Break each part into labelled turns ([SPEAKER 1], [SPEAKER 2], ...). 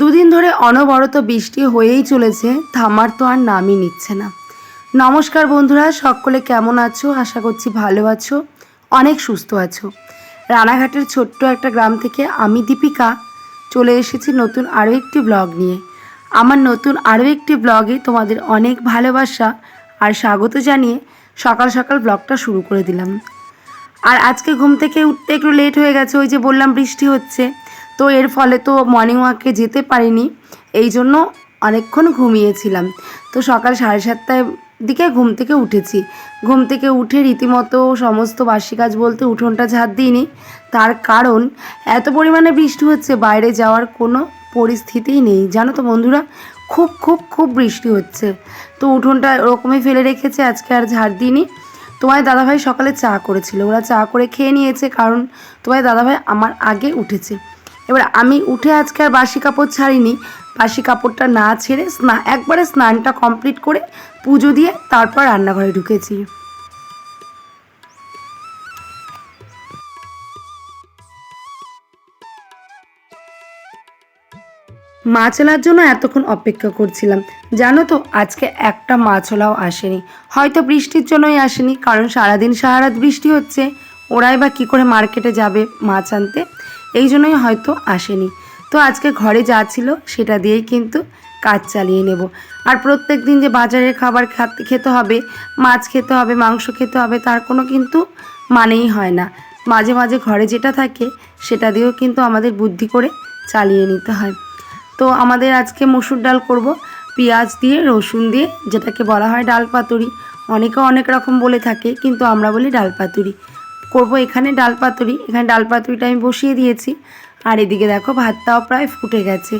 [SPEAKER 1] দুদিন ধরে অনবরত বৃষ্টি হয়েই চলেছে, থামার তো আর নামই নিচ্ছে না। নমস্কার বন্ধুরা, সকলে কেমন আছো? আশা করছি ভালো আছো, অনেক সুস্থ আছো। রানাঘাটের ছোট্ট একটা গ্রাম থেকে আমি দীপিকা চলে এসেছি নতুন আরও একটি ব্লগ নিয়ে। আমার নতুন আরও একটি ব্লগে তোমাদের অনেক ভালোবাসা আর স্বাগত জানিয়ে সকাল সকাল ব্লগটা শুরু করে দিলাম। আর আজকে ঘুম থেকে উঠতে একটু লেট হয়ে গেছে, ওই যে বললাম বৃষ্টি হচ্ছে। তো এর ফলে তো মর্নিং ওয়াকে যেতে পারিনি। এই জন্য অনেকক্ষণ ঘুমিয়েছিলাম। তো সকাল সাড়ে সাতটায় দিকে ঘুম থেকে উঠেছি। ঘুম থেকে উঠে রীতিমতো সমস্ত বাসি কাজ বলতে উঠোনটা ঝাঁট দিইনি। তার কারণ, এত পরিমাণে বৃষ্টি হচ্ছে, বাইরে যাওয়ার কোনো পরিস্থিতিই নেই। জানো তো বন্ধুরা, খুব খুব খুব বৃষ্টি হচ্ছে। তো উঠোনটা ওরকমই ফেলে রেখেছে, আজকে আর ঝাড় দিইনি। তোমার দাদাভাই সকালে চা করেছিল। ওরা চা করে খেয়ে নিয়েছে, কারণ তোমার দাদাভাই আমার আগে উঠেছে। এবার আমি উঠে আজকে আর বাসি কাপড় ছাড়িনি। বাসি কাপড়টা না ছেড়ে স্না একবারে স্নানটা কমপ্লিট করে পুজো দিয়ে তারপর রান্নাঘরে ঢুকেছি। মাছলার জন্য এতক্ষণ অপেক্ষা করছিলাম। জানো তো, আজকে একটা মাছলাও আসেনি। হয়তো বৃষ্টির জন্যই আসেনি, কারণ সারাদিন সারা বৃষ্টি হচ্ছে। ওরাই বা কী করে মার্কেটে যাবে মাছ আনতে এই জন্যই হয়তো আসেনি। তো আজকে ঘরে যা ছিল সেটা দিয়েই কিন্তু কাজ চালিয়ে নেব। আর প্রত্যেক দিন যে বাজারের খাবার খাতে হবে, মাছ খেতে হবে, মাংস খেতে হবে, তার কোনো কিন্তু মানেই হয় না। মাঝে মাঝে ঘরে যেটা থাকে সেটা দিয়েও কিন্তু আমাদের বুদ্ধি করে চালিয়ে নিতে হয়। তো আমাদের আজকে মসুর ডাল করব। পেঁয়াজ দিয়ে, রসুন দিয়ে, যেটাকে বলা হয় ডাল পাতুরি। অনেকে অনেক রকম বলে থাকে, কিন্তু আমরা বলি ডাল পাতুরি। করব এখানে ডাল পাতুরি। এখানে ডাল পাতুরিটা আমি বসিয়ে দিয়েছি। আর এদিকে দেখো, ভাতটাও প্রায় ফুটে গেছে।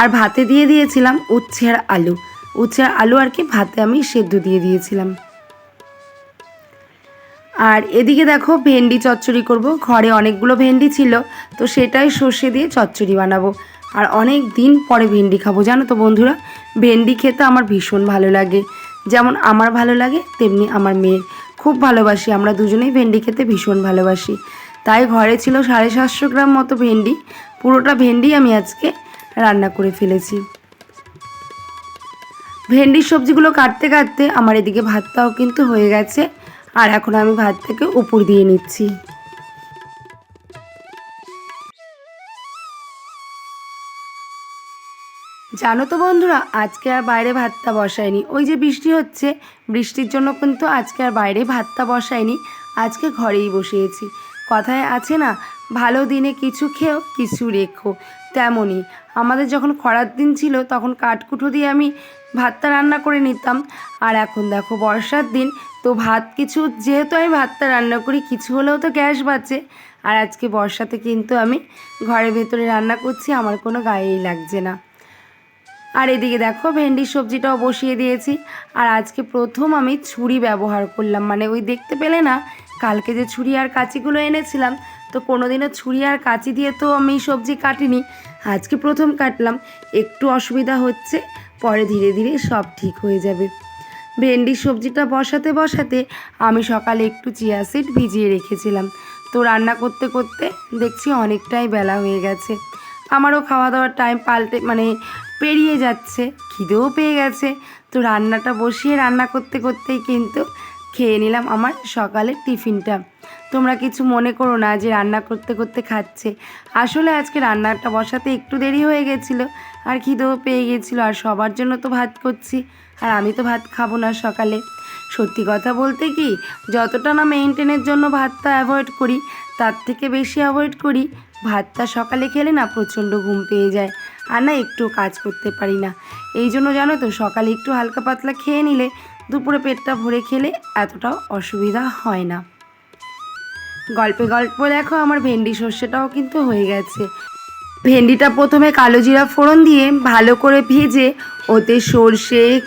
[SPEAKER 1] আর ভাতে দিয়ে দিয়েছিলাম উচ্ছের আলু। উচ্ছের আলু আর কি, ভাতে আমি সেদ্ধ দিয়ে দিয়েছিলাম। আর এদিকে দেখো, ভেন্ডি চচ্চড়ি করব। ঘরে অনেকগুলো ভেন্ডি ছিল, তো সেটাই সর্ষে দিয়ে চচ্চড়ি বানাবো। আর অনেক দিন পরে ভেন্ডি খাব, জানো তো বন্ধুরা? ভেন্ডি খেতে আমার ভীষণ ভালো লাগে। যেমন আমার ভালো লাগে, তেমনি আমার মেয়ের। খুব ভালোবাসি। আমরা দুজনেই ভেন্ডি খেতে ভীষণ ভালোবাসি। তাই ঘরে ছিল সাড়ে সাতশো গ্রাম মতো ভেন্ডি। পুরোটা ভেন্ডি আমি আজকে রান্না করে ফেলেছি। ভেন্ডির সবজিগুলো কাটতে কাটতে আমার এদিকে ভাতটাও কিন্তু হয়ে গেছে। আর এখন আমি ভাতটাকে উপর দিয়ে নিচ্ছি। জানো তো বন্ধুরা, আজকে আর বাইরে ভাতটা বসায়নি। ওই যে বৃষ্টি হচ্ছে, বৃষ্টির জন্য কিন্তু আজকে আর বাইরে ভাতটা বসায়নি। আজকে ঘরেই বসিয়েছি। কথায় আছে না, ভালো দিনে কিছু খেও, কিছু রেখো। তেমনই। আমাদের যখন খরার দিন ছিল, তখন কাঠকুটো দিয়ে আমি ভাতটা রান্না করে নিতাম। আর এখন দেখো, বর্ষার দিন, তো ভাত কিছু, যেহেতু আমি ভাতটা রান্না করি, কিছু হলেও তো গ্যাস বাঁচে আর আজকে বর্ষাতে কিন্তু আমি ঘরের ভেতরে রান্না করছি, আমার কোনো গায়েই লাগছে না। আর এদিকে দেখো, ভেন্ডির সবজিটাও বসিয়ে দিয়েছি। আর আজকে প্রথম আমি ছুরি ব্যবহার করলাম। মানে ওই দেখতে পেলে না, কালকে যে ছুরি আর কাঁচিগুলো এনেছিলাম, তো কোনোদিনও ছুরি আর কাঁচি দিয়ে তো আমি সবজি কাটিনি। আজকে প্রথম কাটলাম, একটু অসুবিধা হচ্ছে, পরে ধীরে ধীরে সব ঠিক হয়ে যাবে। ভেন্ডির সবজিটা বসাতে বসাতে আমি সকালে একটু চিয়া সিড ভিজিয়ে রেখেছিলাম। তো রান্না করতে করতে দেখছি অনেকটাই বেলা হয়ে গেছে। আমারও খাওয়া দাওয়ার টাইম পাল্টে মানে পেরিয়ে যাচ্ছে, খিদেও পেয়ে গেছে। তো রান্নাটা বসিয়ে রান্না করতে করতেই কিন্তু খেয়ে নিলাম আমার সকালের টিফিনটা। তোমরা কিছু মনে করো না যে রান্না করতে করতে খাচ্ছে। আসলে আজকে রান্নাটা বসাতে একটু দেরি হয়ে গেছিল, আর খিদেও পেয়ে গেছিল, আর সবার জন্য তো ভাত করছি, আর আমি তো ভাত খাব না সকালে। সত্যি কথা বলতে কি, যতটা না মেনটেনের জন্য ভাতটা অ্যাভয়েড করি, তার থেকে বেশি অ্যাভয়েড করি, ভাতটা সকালে খেলে না প্রচণ্ড ঘুম পেয়ে যায়। আর না একটু কাজ করতে পারি না। এই জন্য জানো তো, সকালে একটু হালকা পাতলা খেয়ে নিলে দুপুরে পেটটা ভরে খেলে এতটাও অসুবিধা হয় না। গল্পে গল্প দেখো, আমার ভেন্ডি সর্ষেটাও কিন্তু হয়ে গেছে। ভেন্ডিটা প্রথমে কালো জিরা ফোড়ন দিয়ে ভালো করে ভেজে ওতে সর্ষে,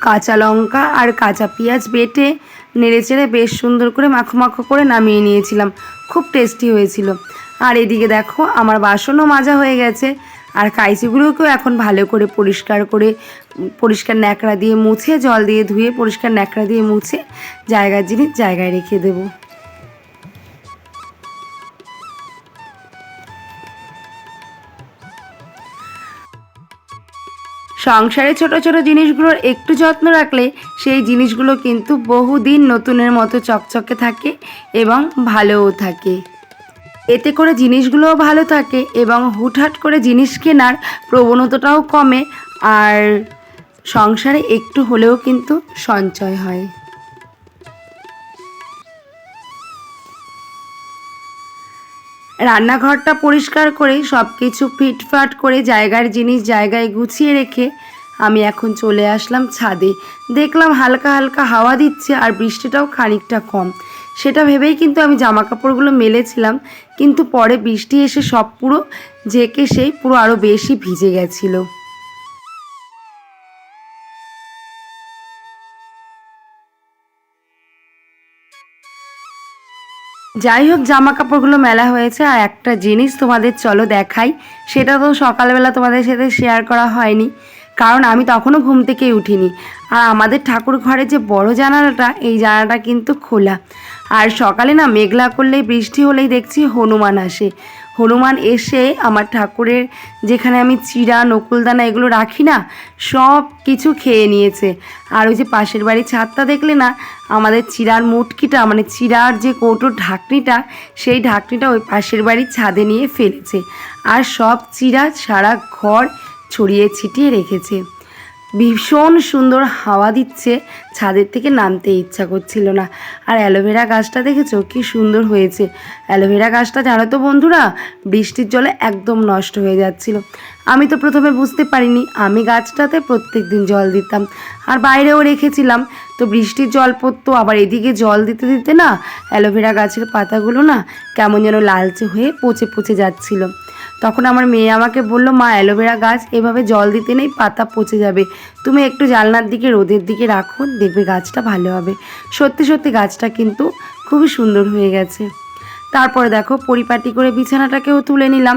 [SPEAKER 1] কাঁচা লঙ্কা আর কাঁচা পেঁয়াজ বেটে নেড়ে চেড়ে বেশ সুন্দর করে মাখো মাখো করে নামিয়ে নিয়েছিলাম। খুব টেস্টি হয়েছিল। আর এদিকে দেখো, আমার বাসনও মাজা হয়ে গেছে। আর কাইচিগুলোকেও এখন ভালো করে পরিষ্কার করে, পরিষ্কার ন্যাকড়া দিয়ে মুছে, জল দিয়ে ধুয়ে পরিষ্কার ন্যাকড়া দিয়ে মুছে, জায়গার জিনিস জায়গায় রেখে দেবো। সংসারে ছোট ছোট জিনিসগুলোর একটু যত্ন রাখলে সেই জিনিসগুলো কিন্তু বহুদিন নতুনের মতো চকচকে থাকে এবং ভালোও থাকে। এতে করে জিনিসগুলোও ভালো থাকে এবং হুটহাট করে জিনিস কেনার প্রবণতাটাও কমে আর সংসারে একটু হলেও কিন্তু সঞ্চয় হয়। রান্নাঘরটা পরিষ্কার করে সব কিছু ফিটফাট করে, জায়গার জিনিস জায়গায় গুছিয়ে রেখে আমি এখন চলে আসলাম ছাদে। দেখলাম হালকা হালকা হাওয়া দিচ্ছে আর বৃষ্টিটাও খানিকটা কম। সেটা ভেবেই কিন্তু আমি জামা কাপড়গুলো মেলেছিলাম। কিন্তু পরে বৃষ্টি এসে সব পুরো জেকে সেই পুরো আরও বেশি ভিজে গেছিল। যাই হোক জামা কাপড়গুলো মেলা হয়েছে আর একটা জিনিস তোমাদের চলো দেখাই। সেটা তো সকালবেলা তোমাদের সাথে শেয়ার করা হয়নি। কারণ আমি তখনও ঘুম থেকেই উঠিনি। আর আমাদের ঠাকুর ঘরে যে বড় জানালাটা, এই জানালাটা কিন্তু খোলা। আর সকালে না মেঘলা করলেই, বৃষ্টি হলেই দেখছি হনুমান আসে। হনুমান এসে আমার ঠাকুরের যেখানে আমি চিরা নকুলদানা এগুলো রাখি না, সব কিছু খেয়ে নিয়েছে। আর ওই যে পাশের বাড়ির ছাদটা দেখলে না, আমাদের চিরার মুটকিটা মানে চিরার যে কৌটোর ঢাকনিটা, সেই ঢাকনিটা ওই পাশের বাড়ির ছাদে নিয়ে ফেলেছে। আর সব চিরা সারা ঘর ছড়িয়ে ছিটিয়ে রেখেছে। ভীষণ সুন্দর হাওয়া দিচ্ছে, ছাদের থেকে নামতে ইচ্ছা করছিল না। আর অ্যালোভেরা গাছটা দেখেছ? কি সুন্দর হয়েছে। অ্যালোভেরা গাছটা জানো তো বন্ধুরা, বৃষ্টির জলে একদম নষ্ট হয়ে যাচ্ছিল। আমি তো প্রথমে বুঝতে পারিনি, আমি গাছটাতে প্রত্যেক দিন জল দিতাম। আর বাইরেও রেখেছিলাম, তো বৃষ্টির জল পড়তো, আবার এদিকে জল দিতে দিতে না, অ্যালোভেরা গাছের পাতাগুলো না কেমন যেন লালচে হয়ে পচে পচে যাচ্ছিল। তখন আমার মেয়ে আমাকে বলল, মা, অ্যালোভেরা গাছ এভাবে জল দিতে নেই, পাতা পচে যাবে। তুমি একটু জানলার দিকে, রোদের দিকে রাখো, দেখবে গাছটা ভালো হবে। সত্যি সত্যি গাছটা কিন্তু খুবই সুন্দর হয়ে গেছে। তারপরে দেখো, পরিপাটি করে বিছানাটাকেও তুলে নিলাম।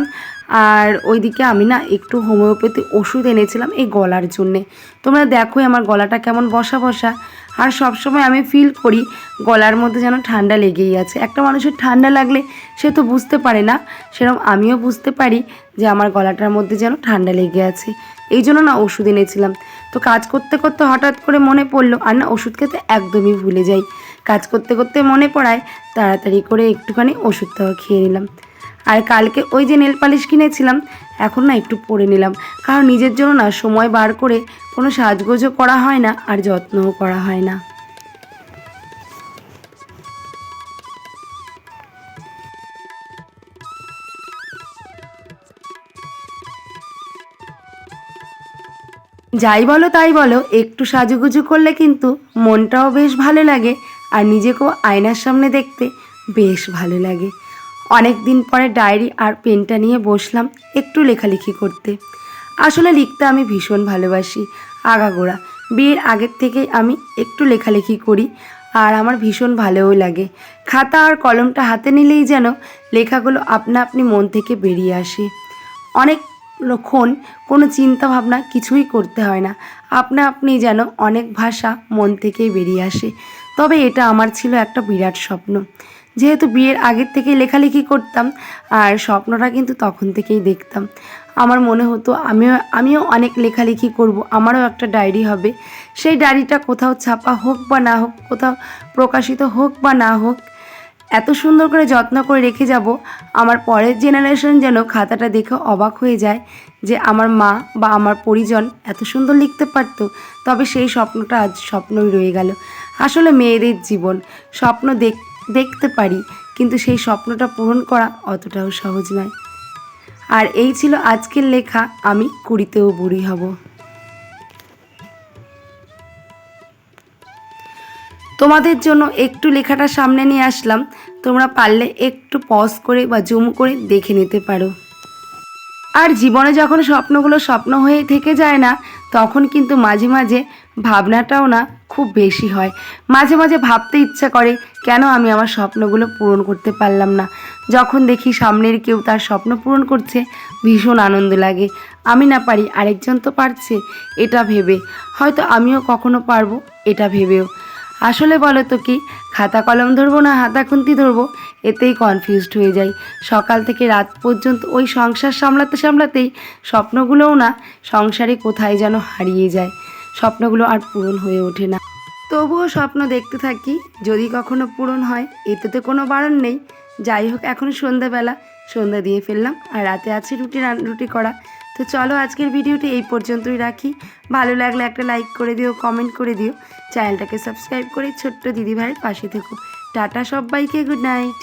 [SPEAKER 1] আর ওইদিকে আমি না একটু হোমিওপ্যাথি ওষুধ এনেছিলাম এই গলার জন্যে। তোমরা দেখোই আমার গলাটা কেমন বসা বসা। আর সবসময় আমি ফিল করি গলার মধ্যে যেন ঠান্ডা লেগেই আছে। একটা মানুষের ঠান্ডা লাগলে সে তো বুঝতে পারে না। সেরকম আমিও বুঝতে পারি যে আমার গলাটার মধ্যে যেন ঠান্ডা লেগে আছে। এই জন্য না ওষুধ এনেছিলাম। তো কাজ করতে করতে হঠাৎ করে মনে পড়ল, আর না ওষুধ খেতে একদমই ভুলে যাই। কাজ করতে করতে মনে পড়ায়, তাড়াতাড়ি করে একটুখানি ওষুধটাও খেয়ে নিলাম। আর কালকে ওই যে নেল পালিশ কিনেছিলাম, এখন না একটু পরে নিলাম। কারণ নিজের জন্য না সময় বার করে কোনো সাজগোজও করা হয় না আর যত্নও করা হয় না। যাই বলো তাই বলো, একটু সাজুগুজু করলে কিন্তু মনটাও বেশ ভালো লাগে আর নিজেকেও আয়নার সামনে দেখতে বেশ ভালো লাগে। অনেক দিন পরে ডায়েরি আর পেনটা নিয়ে বসলাম একটু লেখালেখি করতে। আসলে লিখতে আমি ভীষণ ভালোবাসি, আগাগোড়া। বিয়ের আগের থেকেই আমি একটু লেখালেখি করি আর আমার ভীষণ ভালোও লাগে। খাতা আর কলমটা হাতে নিলেই যেন লেখাগুলো আপনা আপনি মন থেকে বেরিয়ে আসে। অনেক লক্ষণ কোনো চিন্তা ভাবনা কিছুই করতে হয় না। আপনা আপনি যেন অনেক ভাষা মন থেকেই বেরিয়ে আসে। তবে এটা আমার ছিল একটা বিরাট স্বপ্ন। যেহেতু বিয়ের আগের থেকেই লেখালেখি করতাম আর স্বপ্নটা কিন্তু তখন থেকেই দেখতাম। আমার মনে হতো আমিও আমিও অনেক লেখালেখি করব, আমারও একটা ডায়েরি হবে। সেই ডায়েরিটা কোথাও ছাপা হোক বা না হোক, কোথাও প্রকাশিত হোক বা না হোক, এত সুন্দর করে যত্ন করে রেখে যাব, আমার পরের জেনারেশন যেন খাতাটা দেখে অবাক হয়ে যায় যে আমার মা বা আমার পরিজন এত সুন্দর লিখতে পারতো, তবে সেই স্বপ্নটা আজ স্বপ্নই রয়ে গেল। আসলে মেয়েদের জীবন, স্বপ্ন দেখ দেখতে পারি, কিন্তু সেই স্বপ্নটা পূরণ করা অতটাও সহজ নয়। আর এই ছিল আজকের লেখা, আমি কুড়িতেও বুড়ি হব। তোমাদের জন্য একটু লেখাটা সামনে নিয়ে আসলাম, তোমরা পারলে একটু পজ করে বা জুম করে দেখে নিতে পারো। আর জীবনে যখন স্বপ্নগুলো স্বপ্ন হয়ে থেকে যায় না, তখন কিন্তু মাঝে মাঝে ভাবনাটাও না খুব বেশি হয়। মাঝে মাঝে ভাবতে ইচ্ছা করে, কেন আমি আমার স্বপ্নগুলো পূরণ করতে পারলাম না? যখন দেখি সামনের কেউ তার স্বপ্ন পূরণ করছে, ভীষণ আনন্দ লাগে। আমি না পারি, আরেকজন তো পারছে, এটা ভেবে। হয়তো আমিও কখনো পারব, এটা ভেবেও। আসলে বলো তো কি, খাতা কলম ধরবো না হাতা খুন্তি ধরবো? এতেই কনফিউজড হয়ে যাই। সকাল থেকে রাত পর্যন্ত ওই সংসার সামলাতে সামলাতেই স্বপ্নগুলোও না সংসারে কোথায় যেন হারিয়ে যায়। স্বপ্নগুলো আর পূরণ হয়ে ওঠে না। তবুও স্বপ্ন দেখতে থাকি, যদি কখনো পূরণ হয় এতে তো কোনো বারণ নেই। যাই হোক, এখন সন্ধ্যাবেলা, সন্ধ্যা দিয়ে ফেললাম, আর রাতে আছে রুটি রুটি করা। তো চলো আজকের ভিডিওটি এই পর্যন্তই রাখি। ভালো লাগলে একটা লাইক করে দিও, কমেন্ট করে দিও। চ্যানেলটাকে সাবস্ক্রাইব করে ছোট্ট দিদিভাইয়ের পাশে থেকো। টাটা সবাইকে, গুড নাইট।